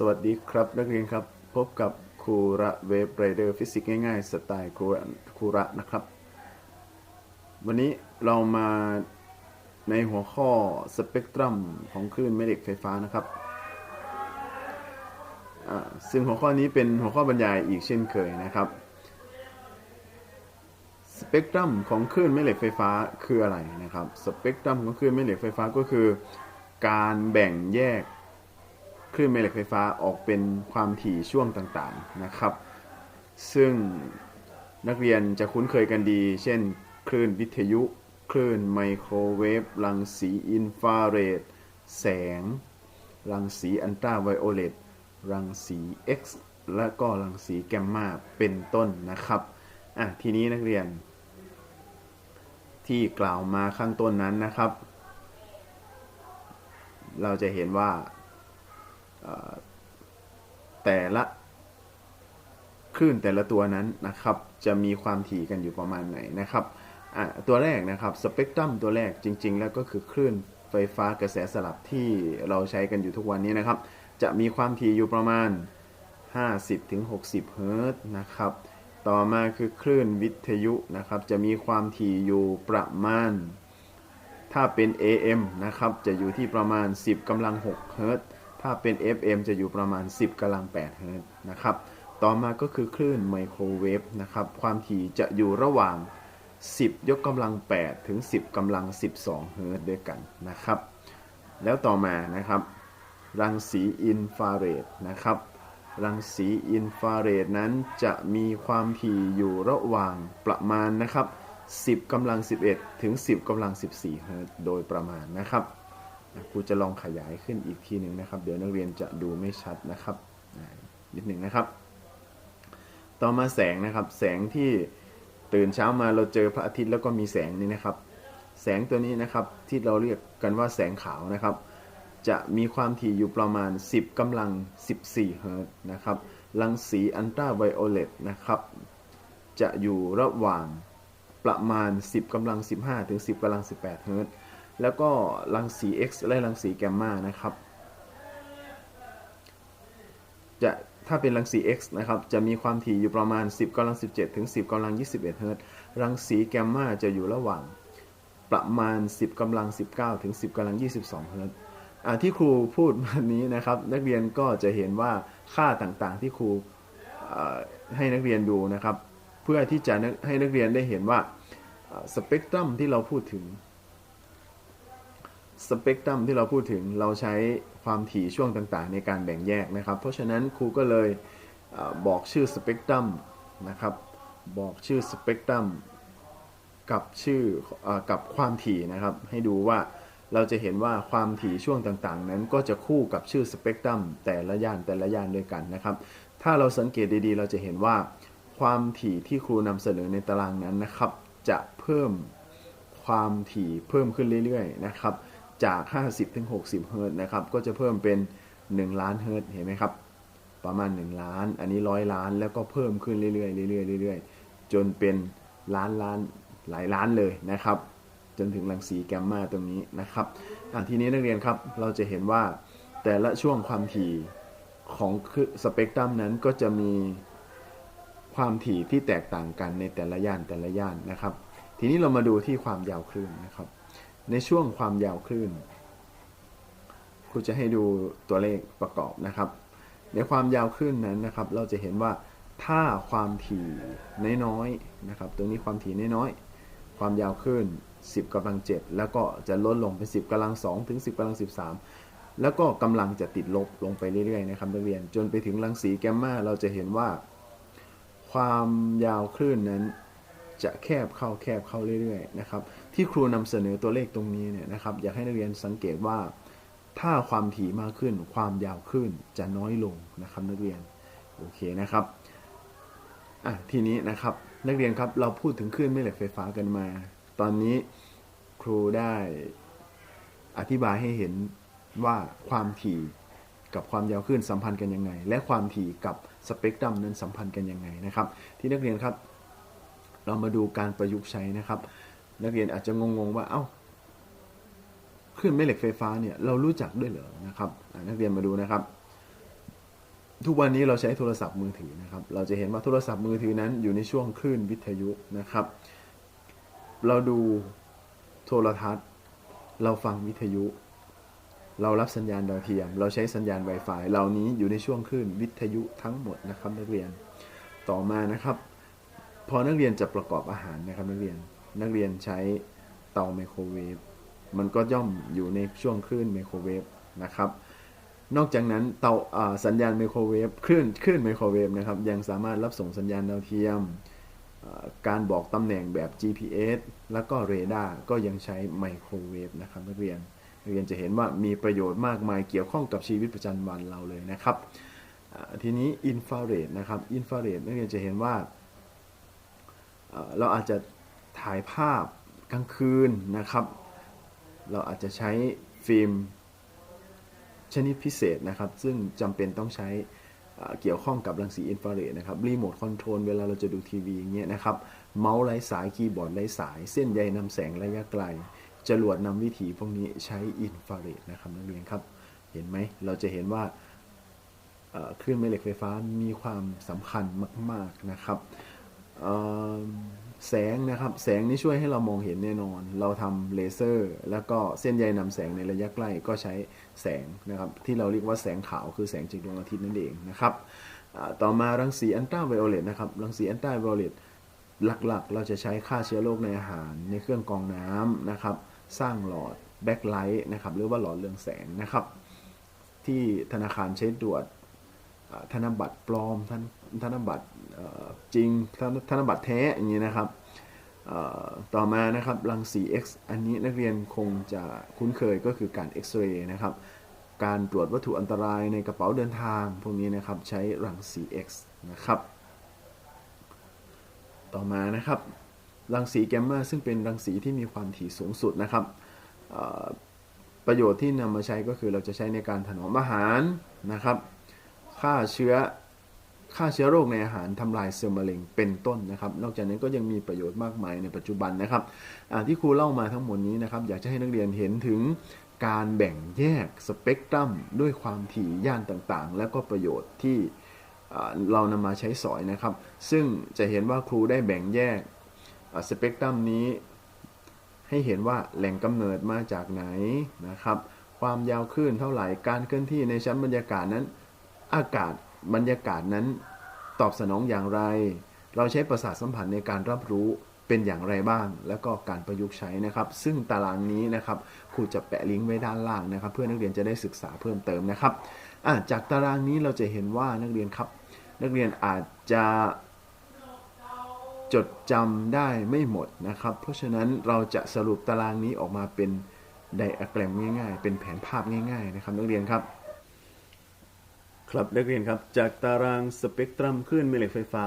สวัสดีครับนักเรียนครับ พบกับครูระเวฟไรเดอร์ฟิสิกส์ง่ายๆ สไตล์ครูระครูระนะครับ วันนี้เรามาในหัวข้อสเปกตรัมของคลื่นแม่เหล็กไฟฟ้านะครับ ซึ่งหัวข้อนี้เป็นหัวข้อบรรยายอีกเช่นเคยนะครับ สเปกตรัมของคลื่นแม่เหล็กไฟฟ้าคืออะไรนะครับ สเปกตรัมของคลื่นแม่เหล็กไฟฟ้าก็คือ การแบ่งแยก คลื่นแม่เหล็กไฟฟ้าออกเป็นความถี่ช่วงต่างๆนะครับ ซึ่งนักเรียนจะคุ้นเคยกันดี เช่น คลื่นวิทยุ คลื่นไมโครเวฟรังสีอินฟราเรดแสง รังสีอันตราไวโอเลตรังสี X และก็รังสีแกมมาเป็นต้นนะครับอะทีนี้นักเรียน ที่กล่าวมาข้างต้นนั้นนะครับ เราจะเห็นว่า แต่ละคลื่นแต่ละตัวนั้นนะครับ จะมีความถี่กันอยู่ประมาณไหนนะครับตัวแรกนะครับสเปกตรัมตัวแรกจริง ๆ แล้วก็คือคลื่นไฟฟ้ากระแสสลับที่เราใช้กันอยู่ทุกวันนี้นะครับ จะมีความถี่อยู่ประมาณ 50-60 เฮิรตซ์นะครับ ต่อมาคือคลื่นวิทยุนะครับ จะมีความถี่อยู่ประมาณ ถ้าเป็น AM นะครับ จะอยู่ที่ประมาณ 10กำลัง6เฮิรตซ์ ถ้าเป็น FM จะอยู่ประมาณ 10กำลัง8เฮิรต์นะครับ ต่อมาก็คือคลื่นไมโครเวฟนะครับ ความถี่จะอยู่ระหว่าง 10 ยกกำลัง 8 ถึง 10กำลัง 12 เฮิรต์ด้วยกันนะครับ แล้วต่อมานะครับ รังสีอินฟราเรดนะครับ รังสีอินฟราเรดนั้นจะมีความถี่อยู่ระหว่างประมาณนะครับ 10กำลัง 11 ถึง 10กำลัง 14 เฮิรต์โดยประมาณนะครับ ครูจะลองขยายขึ้นอีกทีหนึ่งนะครับ เดี๋ยวนักเรียนจะดูไม่ชัดนะครับนิดหนึ่งนะครับ ต่อมาแสงนะครับ แสงที่ตื่นเช้ามาเราเจอพระอาทิตย์แล้วก็มีแสงนี่นะครับ แสงตัวนี้นะครับที่เราเรียกกันว่าแสงขาวนะครับ จะมีความถี่อยู่ประมาณ 10กำลัง 14 เฮิรตซ์นะครับรังสีอันตราไวโอเลตนะครับ จะอยู่ระหว่างประมาณ 10กำลัง 15 ถึง 10กำลัง 18 เฮิรตซ์ แล้วก็รังสี X และรังสีแกมมานะครับ จะถ้าเป็นรังสี X นะครับ จะมีความถี่อยู่ประมาณ 10กำลัง17 ถึง 10กำลัง21 เฮิรตซ์รังสีแกมมาจะอยู่ระหว่างประมาณ 10กำลัง 19 ถึง 10กำลัง 22 เฮิรตซ์ที่ครูพูดมานี้นะครับ นักเรียนก็จะเห็นว่าค่าต่างๆที่ครูให้นักเรียนดูนะครับ เพื่อที่จะให้นักเรียนได้เห็นว่าสเปกตรัมที่เราพูดถึง สเปกตรัมที่เราพูดถึงเราใช้ความถี่ช่วงต่างๆ ในการแบ่งแยกนะครับ เพราะฉะนั้นครูก็เลยอบอกชื่อสเปกตรัมนะครับ บอกชื่อสเปกตรัมกับชื่ออกับความถี่นะครับ ให้ดูว่าเราจะเห็นว่าความถี่ช่วงต่างๆ นั้นก็จะคู่กับชื่อสเปกตรัมแต่ละย่านแต่ละย่านด้วยกันนะครับ ถ้าเราสังเกตดีๆ เราจะเห็นว่าความถี่ที่ครูนำเสนอในตารางนั้นนะครับ จะเพิ่มความถี่เพิ่มขึ้นเรื่อยๆนะครับ จาก 50ถึง60 เฮิร์ตนะครับ ก็จะเพิ่มเป็น 1 ล้านเฮิร์ตเห็นไหมครับ ประมาณ 1 ล้าน อันนี้ร้อยล้าน แล้วก็เพิ่มขึ้นเรื่อยๆเรื่อยๆเรื่อยๆ จนเป็นล้านล้านหลายล้านเลยนะครับ จนถึงรังสีแกมมาตรงนี้นะครับอันทีนี้นักเรียนครับ เราจะเห็นว่าแต่ละช่วงความถี่ของสเปกตรัมนั้นก็จะมีความถี่ที่แตกต่างกันในแต่ละย่านแต่ละย่านนะครับ ทีนี้เรามาดูที่ความยาวคลื่นนะครับ ในช่วงความยาวคลื่นครูจะให้ดูตัวเลขประกอบนะครับ ในความยาวคลื่นนั้นนะครับ เราจะเห็นว่าถ้าความถี่น้อยๆนะครับ ตรงนี้ความถี่น้อยๆความยาวคลื่น10กำลัง 7 แล้วก็จะลดลงเป็น 10กำลัง 2 ถึง 10กำลัง 13 แล้วก็กำลังจะติดลบลงไปเรื่อยๆนะครับนักเรียน จนไปถึงรังสีแกมมาเราจะเห็นว่า ความยาวคลื่นนั้น จะแคบเข้าแคบเข้าเรื่อยๆนะครับที่ครูนำเสนอตัวเลขตรงนี้เนี่ยนะครับอยากให้นักเรียนสังเกตว่าถ้าความถี่มากขึ้น ความยาวคลื่นจะน้อยลงนะครับนักเรียนโอเคนะครับอะทีนี้นะครับนักเรียนครับเราพูดถึงคลื่นแม่เหล็กไฟฟ้ากันมา ตอนนี้ครูได้อธิบายให้เห็นว่าความถี่กับความยาวคลื่นสัมพันธ์กันยังไง และความถี่กับสเปกตรัมนั้นสัมพันธ์กันยังไงนะครับ ที่นักเรียนครับ เรามาดูการประยุกต์ใช้นะครับ นักเรียนอาจจะงงๆว่าเอ้าคลื่นแม่เหล็กไฟฟ้าเนี่ยเรารู้จักด้วยเหรอนะครับนักเรียนมาดูนะครับ ทุกวันนี้เราใช้โทรศัพท์มือถือนะครับ เราจะเห็นว่าโทรศัพท์มือถือนั้นอยู่ในช่วงคลื่นวิทยุนะครับ เราดูโทรทัศน์ เราฟังวิทยุ เรารับสัญญาณดาวเทียม เราใช้สัญญาณ Wi-Fi เหล่านี้อยู่ในช่วงคลื่นวิทยุทั้งหมดนะครับนักเรียนต่อมานะครับ พอนักเรียนจะประกอบอาหารนะครับนักเรียนนักเรียนใช้เตาไมโครเวฟมันก็ย่อมอยู่ในช่วงคลื่นไมโครเวฟนะครับนอกจากนั้นเตาสัญญาณไมโครเวฟคลื่นคลื่นไมโครเวฟนะครับยังสามารถรับส่งสัญญาณดาวเทียม การบอกตำแหน่งแบบ GPS แล้วก็เรดาร์ก็ยังใช้ไมโครเวฟนะครับนักเรียนนักเรียนจะเห็นว่ามีประโยชน์มากมายเกี่ยวข้องกับชีวิตประจำวันเราเลยนะครับทีนี้อินฟราเรดนะครับอินฟราเรดนักเรียนจะเห็นว่า เราอาจจะถ่ายภาพกลางคืนนะครับ เราอาจจะใช้ฟิล์มชนิดพิเศษนะครับ ซึ่งจำเป็นต้องใช้เกี่ยวข้องกับรังสีอินฟราเรดนะครับ รีโมทคอนโทรลเวลาเราจะดูทีวีอย่างเงี้ยนะครับ เมาส์ไร้สายคีย์บอร์ดไร้สาย เส้นใยนำแสงระยะไกล จรวดนำวิถีพวกนี้ใช้อินฟราเรดนะครับนักเรียนครับ เห็นไหม เราจะเห็นว่าคลื่นแม่เหล็กไฟฟ้ามีความสำคัญมาก ๆนะครับ แสงนะครับ แสงนี่ช่วยให้เรามองเห็นแน่นอน เราทำเลเซอร์ แล้วก็เส้นใยนำแสงในระยะใกล้ก็ใช้แสงนะครับ ที่เราเรียกว่าแสงขาวคือแสงจากดวงอาทิตย์นั่นเองนะครับต่อมารังสีอันตราไวโอเลตนะครับรังสีอันตราไวโอเลตหลักๆ เราจะใช้ฆ่าเชื้อโรคในอาหาร ในเครื่องกรองน้ำนะครับ สร้างหลอดแบ็คไลท์นะครับหรือว่าหลอดเรืองแสงนะครับ ที่ธนาคารใช้ตรวจธนบัตรปลอม ธนบัตรจริงธนบัตรแท้อย่างนี้นะครับต่อมานะครับรังสี X อันนี้นักเรียนคงจะคุ้นเคยก็คือการเอ็กซเรย์นะครับ การตรวจวัตถุอันตรายในกระเป๋าเดินทาง พวกนี้นะครับใช้รังสี X นะครับ ต่อมานะครับรังสีแกมมาซึ่งเป็นรังสีที่มีความถี่สูงสุดนะครับประโยชน์ที่นำมาใช้ก็คือเราจะใช้ในการถนอมอาหารนะครับฆ่าเชื้อ ฆ่าเชื้อโรคในอาหารทำลายเซลล์มะเร็งเป็นต้นนะครับ นอกจากนั้นก็ยังมีประโยชน์มากมายในปัจจุบันนะครับที่ครูเล่ามาทั้งหมดนี้นะครับ อยากจะให้นักเรียนเห็นถึงการแบ่งแยกสเปกตรัมด้วยความถี่ย่านต่างๆ และก็ประโยชน์ที่เรานำมาใช้สอยนะครับ ซึ่งจะเห็นว่าครูได้แบ่งแยกสเปกตรัมนี้ ให้เห็นว่าแหล่งกำเนิดมาจากไหนนะครับ ความยาวคลื่นเท่าไหร่ การเคลื่อนที่ในชั้นบรรยากาศนั้น อากาศ บรรยากาศนั้นตอบสนองอย่างไร เราใช้ประสาทสัมผัสในการรับรู้เป็นอย่างไรบ้าง แล้วก็การประยุกต์ใช้นะครับ ซึ่งตารางนี้นะครับครูจะแปะลิงก์ไว้ด้านล่างนะครับ เพื่อนักเรียนจะได้ศึกษาเพิ่มเติมนะครับจากตารางนี้เราจะเห็นว่านักเรียนครับ นักเรียนอาจจะจดจำได้ไม่หมดนะครับ เพราะฉะนั้นเราจะสรุปตารางนี้ออกมาเป็นไดอะแกรมง่ายๆ เป็นแผนภาพง่าย ๆ นะครับ นักเรียนครับ ครับนักเรียนครับ จากตารางสเปกตรัมคลื่นแม่เหล็กไฟฟ้า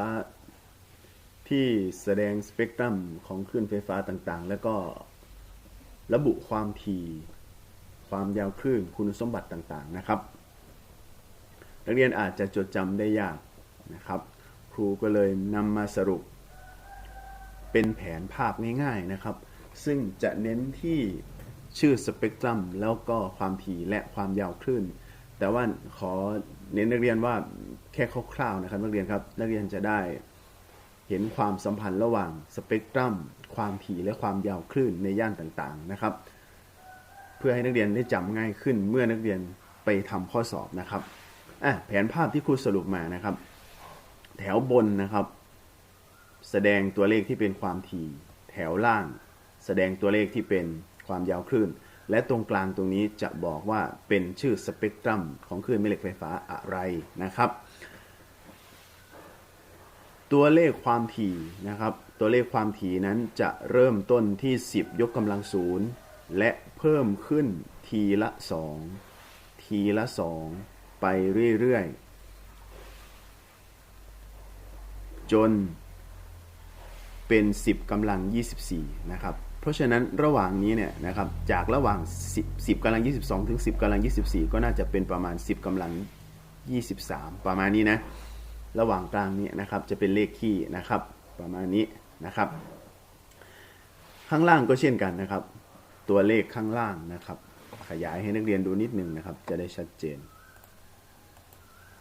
ที่แสดงสเปกตรัมของคลื่นไฟฟ้าต่างๆ แล้วก็ระบุความถี่ความยาวคลื่นคุณสมบัติต่างๆนะครับ นักเรียนอาจจะจดจำได้ยากนะครับ ครูก็เลยนำมาสรุป เป็นแผนภาพง่าย ๆนะครับ ซึ่งจะเน้นที่ชื่อสเปกตรัมแล้วก็ความถี่และความยาวคลื่น แต่ว่าขอเน้นนักเรียนว่าแค่คร่าวๆนะครับ นักเรียนครับนักเรียนจะได้เห็นความสัมพันธ์ระหว่างสเปกตรัมความถี่และความยาวคลื่นในย่านต่างๆนะครับ เพื่อให้นักเรียนได้จำง่ายขึ้นเมื่อนักเรียนไปทำข้อสอบนะครับอะแผนภาพที่ครูสรุปมานะครับ แถวบนนะครับ แสดงตัวเลขที่เป็นความถี่ แถวล่าง แสดงตัวเลขที่เป็นความยาวคลื่น และตรงกลางตรงนี้จะบอกว่าเป็นชื่อสเปกตรัมของคลื่นแม่เหล็กไฟฟ้าอะไรนะครับ ตัวเลขความถี่นะครับ ตัวเลขความถี่นั้นจะเริ่มต้นที่ 10 ยกกำลังศูนย์และเพิ่มขึ้นทีละ 2 ทีละ 2 ไปเรื่อยๆ จนเป็น 10กำลัง 24 นะครับ เพราะฉะนั้นระหว่างนี้เนี่ยนะครับจากระหว่าง 10 10กำลัง 22 ถึง 10กำลัง 24 ก็น่าจะเป็นประมาณ 10กำลัง 23 ประมาณนี้นะระหว่างกลางนี้นะครับจะเป็นเลขคี่นะครับประมาณนี้นะครับ ข้างล่างก็เช่นกันนะครับ ตัวเลขข้างล่างนะครับ ขยายให้นักเรียนดูนิดนึงนะครับ จะได้ชัดเจน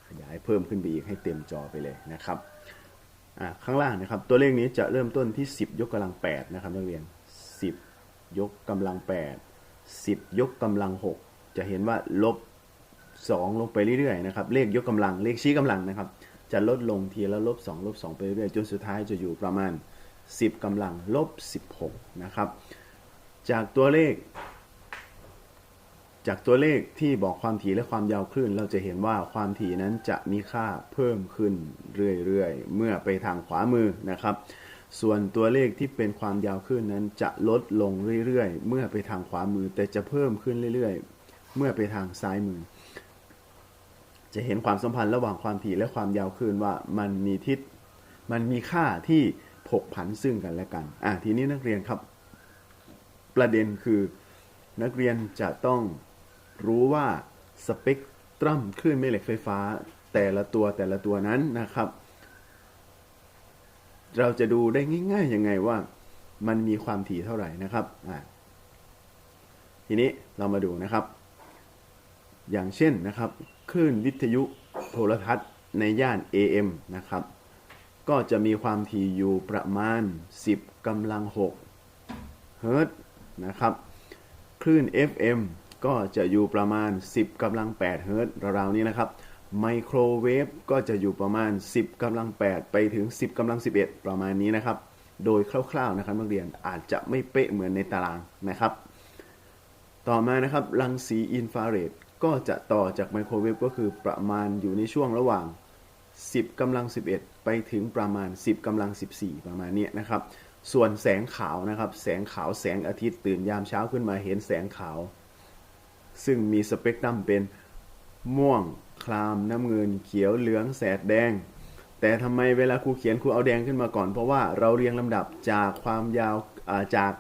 ขยายเพิ่มขึ้นไปอีกให้เต็มจอไปเลยนะครับข้างล่างนะครับตัวเลขนี้จะเริ่มต้นที่ 10 ยกกำลัง8นะครับนักเรียน 10 ยกกำลัง 8 10 ยกกำลัง 6 จะเห็นว่าลบ 2 ลงไปเรื่อยๆนะครับเลขยกกำลังเลขชี้กำลังนะครับ จะลดลงทีละลบ 2 ลบ 2 ไปเรื่อยๆจนสุดท้ายจะอยู่ประมาณ 10กำลังลบ 16 นะครับ จากตัวเลข จากตัวเลขที่บอกความถี่และความยาวคลื่น เราจะเห็นว่าความถี่นั้นจะมีค่าเพิ่มขึ้นเรื่อยๆ เมื่อไปทางขวามือนะครับ ส่วนตัวเลขที่เป็นความยาวคลื่นนั้นจะลดลงเรื่อยๆ เมื่อไปทางขวามือ แต่จะเพิ่มขึ้นเรื่อยๆ เมื่อไปทางซ้ายมือ จะเห็นความสัมพันธ์ระหว่างความถี่และความยาวคลื่นว่ามันมีทิศ มันมีค่าที่ผกผันซึ่งกันและกัน อะทีนี้นักเรียนครับ ประเด็นคือนักเรียนจะต้องรู้ว่าสเปกตรัมคลื่นแม่เหล็กไฟฟ้าแต่ละตัวแต่ละตัวนั้นนะครับ เราจะดูได้ง่ายๆยังไงว่า มันมีความถี่เท่าไหร่นะครับทีนี้เรามาดูนะครับ อย่างเช่นนะครับคลื่นวิทยุโทรทัศน์ในย่าน AM นะครับ ก็จะมีความถี่อยู่ประมาณ 10กำลัง6เฮิรตซ์นะครับ คลื่น FM ก็จะอยู่ประมาณ 10กำลัง8เฮิรตซ์ราวๆนี้นะครับ ไมโครเวฟก็จะอยู่ประมาณ 10กำลัง 8 ไปถึง 10กำลัง 11 ประมาณนี้นะครับ โดยคร่าวๆนะครับนักเรียนอาจจะไม่เป๊ะเหมือนในตารางนะครับ ต่อมานะครับรังสีอินฟราเรดก็จะต่อจากไมโครเวฟก็คือประมาณอยู่ในช่วงระหว่าง 10กำลัง 11 ไปถึงประมาณ 10กำลัง 14 ประมาณนี้นะครับ ส่วนแสงขาวนะครับ แสงขาวแสงอาทิตย์ตื่นยามเช้าขึ้นมาเห็นแสงขาว ซึ่งมีสเปกตรัมเป็นม่วง คลามน้ำเงิน เขียวเหลืองแสดแดง แต่ทำไมเวลาครูเขียนครูเอาแดงขึ้นมาก่อน เพราะว่าเราเรียงลำดับจากความยาวาจาก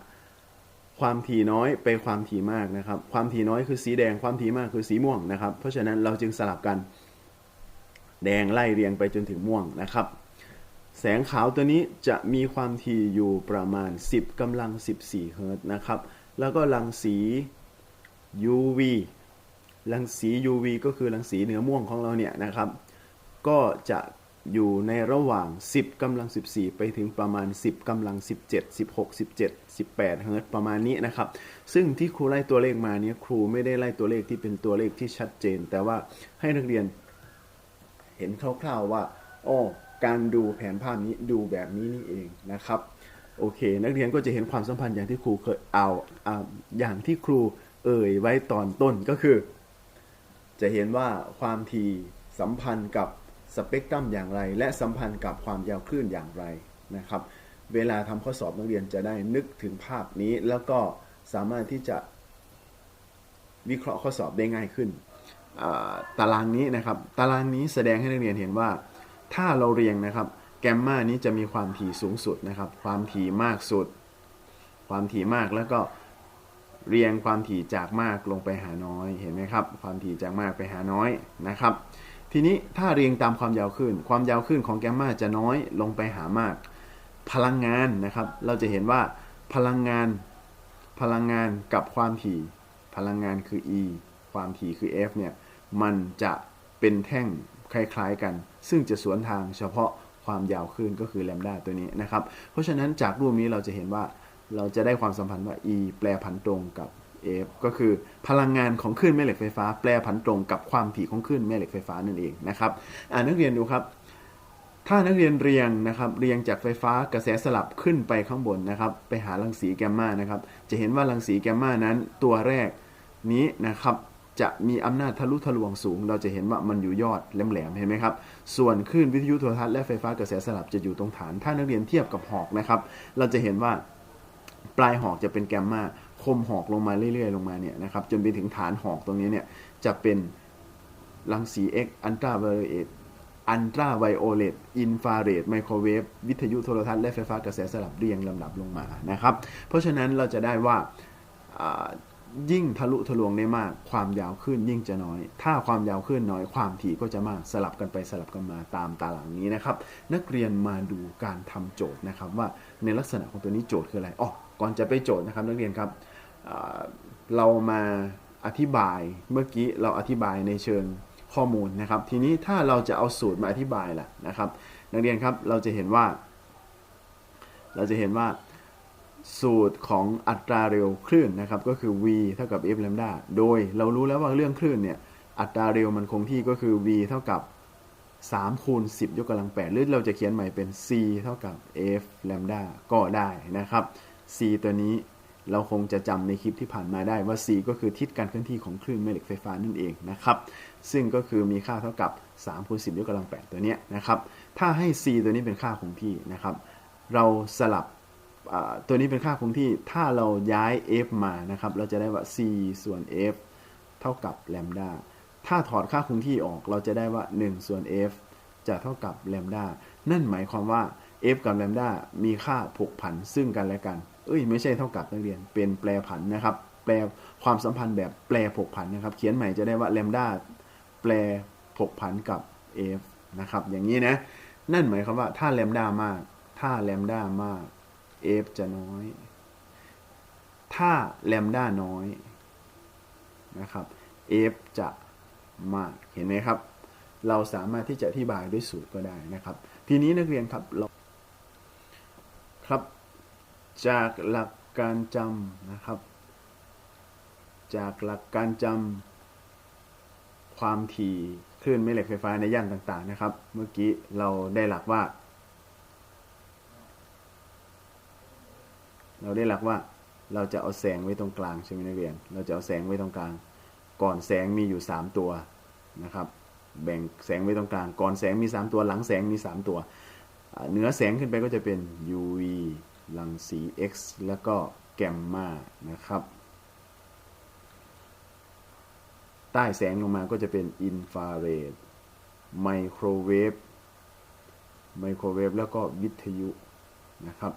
ความถี่น้อยไปความถี่มากนะครับ ความถี่น้อยคือสีแดงความถี่มากคือสีม่วงนะครับ เพราะฉะนั้นเราจึงสลับกัน แดงไล่เรียงไปจนถึงม่วงนะครับ แสงขาวตัวนี้จะมีความถี่อยู่ประมาณ 10กำลัง 14 เฮิรตซ์นะครับ แล้วก็รังสี UV รังสี UV ก็คือรังสีเนื้อม่วงของเราเนี่ยนะครับ ก็จะอยู่ในระหว่าง 10กำลัง 14 ไปถึงประมาณ 10กำลัง 17 16 17 18 เฮิรตซ์ประมาณนี้นะครับ ซึ่งที่ครูไล่ตัวเลขมาเนี่ยครูไม่ได้ไล่ตัวเลขที่เป็นตัวเลขที่ชัดเจน แต่ว่าให้นักเรียนเห็นคร่าวๆว่าอ๋อการดูแผนภาพนี้ดูแบบนี้นี่เองนะครับโอเค นักเรียนก็จะเห็นความสัมพันธ์อย่างที่ครูเคยเอาอ่าอย่างที่ครูเอ่ยไว้ตอนต้นก็คือ จะเห็นว่าความถี่สัมพันธ์กับสเปกตรัมอย่างไร และสัมพันธ์กับความยาวคลื่นอย่างไรนะครับ เวลาทำข้อสอบนักเรียนจะได้นึกถึงภาพนี้ แล้วก็สามารถที่จะวิเคราะห์ข้อสอบได้ง่ายขึ้น ตารางนี้นะครับ ตารางนี้แสดงให้นักเรียนเห็นว่า ถ้าเราเรียงนะครับ แกมมานี้จะมีความถี่สูงสุดนะครับ ความถี่มากสุด ความถี่มากแล้วก็ เรียงความถี่จากมากลงไปหาน้อยเห็นไหมครับ ความถี่จากมากไปหาน้อยนะครับ ทีนี้ถ้าเรียงตามความยาวคลื่นความยาวคลื่นของแกมมาจะน้อยลงไปหามาก พลังงานนะครับ เราจะเห็นว่าพลังงานพลังงานกับความถี่ พลังงานคือ E ความถี่คือ F เนี่ยมันจะเป็นแท่งคล้ายๆกัน ซึ่งจะสวนทางเฉพาะความยาวคลื่นก็คือแลมดาตัวนี้นะครับ เพราะฉะนั้นจากรูปนี้เราจะเห็นว่า เราจะได้ความสัมพันธ์ว่า E แปลผันตรงกับ F ก็คือพลังงานของคลื่นแม่เหล็กไฟฟ้า แปลผันตรงกับความถี่ของคลื่นแม่เหล็กไฟฟ้านั่นเองนะครับอ่านักเรียนดูครับ ถ้านักเรียนเรียงนะครับเรียงจากไฟฟ้ากระแสสลับขึ้นไปข้างบนนะครับไปหารังสีแกมมานะครับจะเห็นว่ารังสีแกมมานั้นตัวแรกนี้นะครับจะมีอำนาจทะลุทะลวงสูง เราจะเห็นว่ามันอยู่ยอดแหลมๆเห็นไหมครับ ส่วนคลื่นวิทยุโทรทัศน์และไฟฟ้ากระแสสลับจะอยู่ตรงฐาน ถ้านักเรียนเทียบกับหอกนะครับ เราจะเห็นว่า ปลายหอกจะเป็นแกมมาคมหอกลงมาเรื่อยๆ ลงมาเนี่ยนะครับจนไปถึงฐานหอกตรงนี้เนี่ยจะเป็นรังสี X อันตราไวโอเลตอันตราไวโอเลตอินฟราเรดไมโครเวฟวิทยุโทรทัศน์และไฟฟ้ากระแสสลับเรียงลำดับลงมานะครับ เพราะฉะนั้นเราจะได้ว่ายิ่งทะลุทะลวงได้มาก ความยาวขึ้นยิ่งจะน้อย ถ้าความยาวขึ้นน้อยความถี่ก็จะมากสลับกันไปสลับกันมาตามตารางนี้นะครับ นักเรียนมาดูการทำโจทย์นะครับว่าในลักษณะของตัวนี้โจทย์คืออะไรอ๋อ ก่อนจะไปโจทย์นะครับนักเรียนครับเรามาอธิบายเมื่อกี้เราอธิบายในเชิงข้อมูลนะครับ ทีนี้ถ้าเราจะเอาสูตรมาอธิบายล่ะนะครับ นักเรียนครับเราจะเห็นว่า เราจะเห็นว่าสูตรของอัตราเร็วคลื่นนะครับก็คือ v เท่ากับ f lambda โดยเรารู้แล้วว่าเรื่องคลื่นเนี่ยอัตราเร็วมันคงที่ก็คือ v เท่ากับ3คูณ10 ยกกำลัง8หรือเราจะเขียนใหม่เป็น c เท่ากับ f lambda ก็ได้นะครับ c ตัวนี้เราคงจะจำในคลิปที่ผ่านมาได้ว่า c ก็คือทิศการเคลื่อนที่ของคลื่นแม่เหล็กไฟฟ้านั่นเองนะครับ ซึ่งก็คือมีค่าเท่ากับ3คูณ10ยกกำลัง8ตัวเนี้ยนะครับ ถ้าให้ c ตัวนี้เป็นค่าคงที่นะครับ เราสลับตัวนี้เป็นค่าคงที่ ถ้าเราย้าย f มานะครับ เราจะได้ว่า c ส่วน f เท่ากับแลมดา ถ้าถอดค่าคงที่ออก เราจะได้ว่า 1 ส่วน f จะเท่ากับแลมดา นั่นหมายความว่า f กับแลมดามีค่าผกผันซึ่งกันและกัน เอ้ยไม่ใช่เท่ากับนักเรียน เป็นแปรผันนะครับ แปลความสัมพันธ์แบบแปรผกผันนะครับ เขียนใหม่จะได้ว่าแลมด้าแปลผกผันกับ f นะครับอย่างนี้นะนั่นหมายความว่าถ้าแลมด้ามาก ถ้าแลมด้ามาก f จะน้อย ถ้าแลมด้าน้อยนะครับ f จะมากเห็นไหมครับ เราสามารถที่จะอธิบายด้วยสูตรก็ได้นะครับ ทีนี้นักเรียนครับเราครับ จากหลักการจำนะครับ จากหลักการจำความถี่คลื่นแม่เหล็กไฟฟ้าในย่านต่างๆนะครับ เมื่อกี้เราได้หลักว่า เราได้หลักว่าเราจะเอาแสงไว้ตรงกลางใช่ไหมนักเรียน เราจะเอาแสงไว้ตรงกลาง ก่อนแสงมีอยู่ 3 ตัวนะครับ แบ่งแสงไว้ตรงกลาง ก่อนแสงมี 3 ตัว หลังแสงมี 3 ตัว เหนือแสงขึ้นไปก็จะเป็น UV รังสี X แล้วก็แกมมานะครับ ใต้แสงลงมาก็จะเป็นอินฟราเรดไมโครเวฟไมโครเวฟแล้วก็วิทยุนะครับ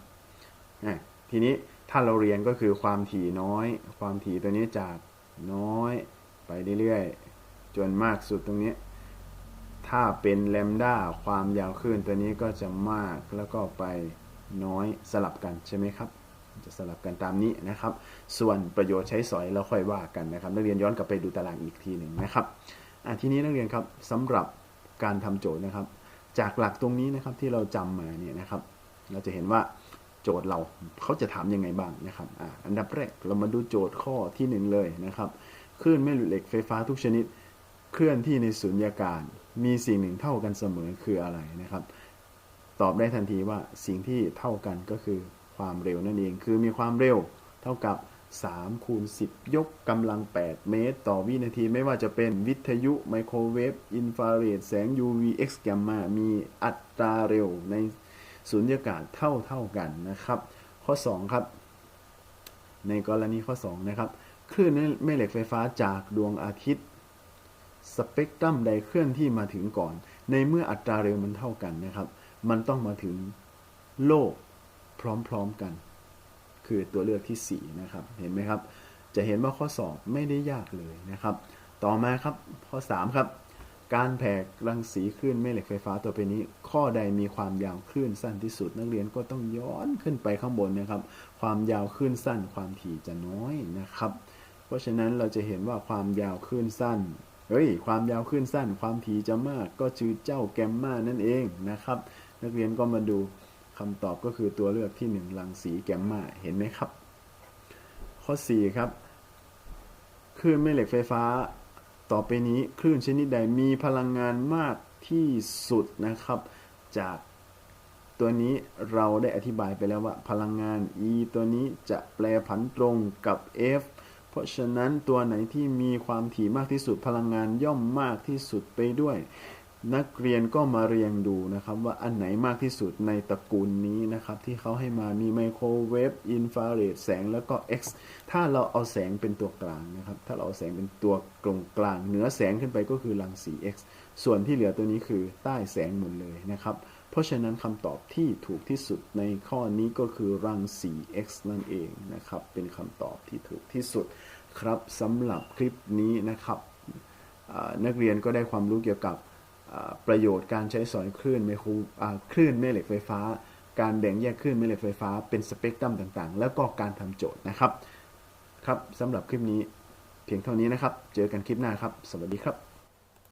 ทีนี้ถ้าเราเรียนก็คือความถี่น้อย ความถี่ตัวนี้จากน้อยไปเรื่อยๆ จนมากสุดตรงนี้ ถ้าเป็นแลมด้าความยาวคลื่นตัวนี้ก็จะมากแล้วก็ไป น้อยสลับกันใช่ไหมครับ จะสลับกันตามนี้นะครับ ส่วนประโยชน์ใช้สอยเราค่อยว่ากันนะครับ นักเรียนย้อนกลับไปดูตารางอีกทีหนึ่งนะครับทีนี้นักเรียนครับสำหรับการทำโจทย์นะครับ จากหลักตรงนี้นะครับที่เราจำมาเนี่ยนะครับ เราจะเห็นว่าโจทย์เราเขาจะถามยังไงบ้างนะครับออันดับแรกเรามาดูโจทย์ข้อที่หนึ่งเลยนะครับคลื่นแม่เหล็กไฟฟ้าทุกชนิด เคลื่อนที่ในสุญญากาศมีสิ่งหนึ่งเท่ากันเสมอคืออะไรนะครับ ตอบได้ทันทีว่าสิ่งที่เท่ากันก็คือความเร็วนั่นเอง คือมีความเร็วเท่ากับ3คูณ10 ยกกำลัง 8 เมตร ต่อวินาที ไม่ว่าจะเป็นวิทยุ ไมโครเวฟ อินฟราเรด แสง UV X แกมมา มีอัตราเร็วในสุญญากาศเท่าเท่ากันนะครับ ข้อ 2 ครับ ในกรณีข้อ 2 นะครับ คลื่นแม่เหล็กไฟฟ้าจากดวงอาทิตย์ สเปกตรัมใดเคลื่อนที่มาถึงก่อน ในเมื่ออัตราเร็วมันเท่ากันนะครับ มันต้องมาถึงโลกพร้อมๆกัน คือตัวเลือกที่ 4 นะครับ เห็นไหมครับ จะเห็นว่าข้อสอบไม่ได้ยากเลยนะครับ ต่อมาครับข้อ 3 ครับ การแผ่รังสีคลื่นแม่เหล็กไฟฟ้าตัวไปนี้ ข้อใดมีความยาวคลื่นสั้นที่สุด นักเรียนก็ต้องย้อนขึ้นไปข้างบนนะครับ ความยาวคลื่นสั้น ความถี่จะน้อยนะครับ เพราะฉะนั้นเราจะเห็นว่าความยาวคลื่นสั้นเฮ้ย ความยาวคลื่นสั้น ความถี่จะมากก็ชื่อเจ้าแกมมานั่นเองนะครับ นักเรียนก็มาดูคำตอบก็คือตัวเลือกที่ 1 รังสีแกมมาเห็นไหมครับ ข้อ 4 ครับคลื่นแม่เหล็กไฟฟ้า ต่อไปนี้คลื่นชนิดใดมีพลังงานมากที่สุดนะครับ จากตัวนี้เราได้อธิบายไปแล้วว่าพลังงาน E ตัวนี้จะแปลผันตรงกับ F เพราะฉะนั้นตัวไหนที่มีความถี่มากที่สุดพลังงานย่อมมากที่สุดไปด้วย นักเรียนก็มาเรียงดูนะครับ ว่าอันไหนมากที่สุดในตระกูลนี้นะครับ ที่เขาให้มามีไมโครเวฟอินฟราเรดแสงแล้วก็ X ถ้าเราเอาแสงเป็นตัวกลางนะครับ ถ้าเราเอาแสงเป็นตัวกลงกลาง เหนือแสงขึ้นไปก็คือรังสี X ส่วนที่เหลือตัวนี้คือใต้แสงหมดเลยนะครับ เพราะฉะนั้นคำตอบที่ถูกที่สุดในข้อนี้ก็คือรังสี X นั่นเองนะครับ เป็นคำตอบที่ถูกที่สุดครับสำหรับคลิปนี้นะครับนักเรียนก็ได้ความรู้เกี่ยวกับ ประโยชน์การใช้สอยคลื่นไมโครคลื่นแม่เหล็กไฟฟ้า การแบ่งแยกคลื่นแม่เหล็กไฟฟ้าเป็นสเปกตรัมต่างๆ แล้วก็การทำโจทย์นะครับ ครับสำหรับคลิปนี้เพียงเท่านี้นะครับ เจอกันคลิปหน้าครับ สวัสดีครับ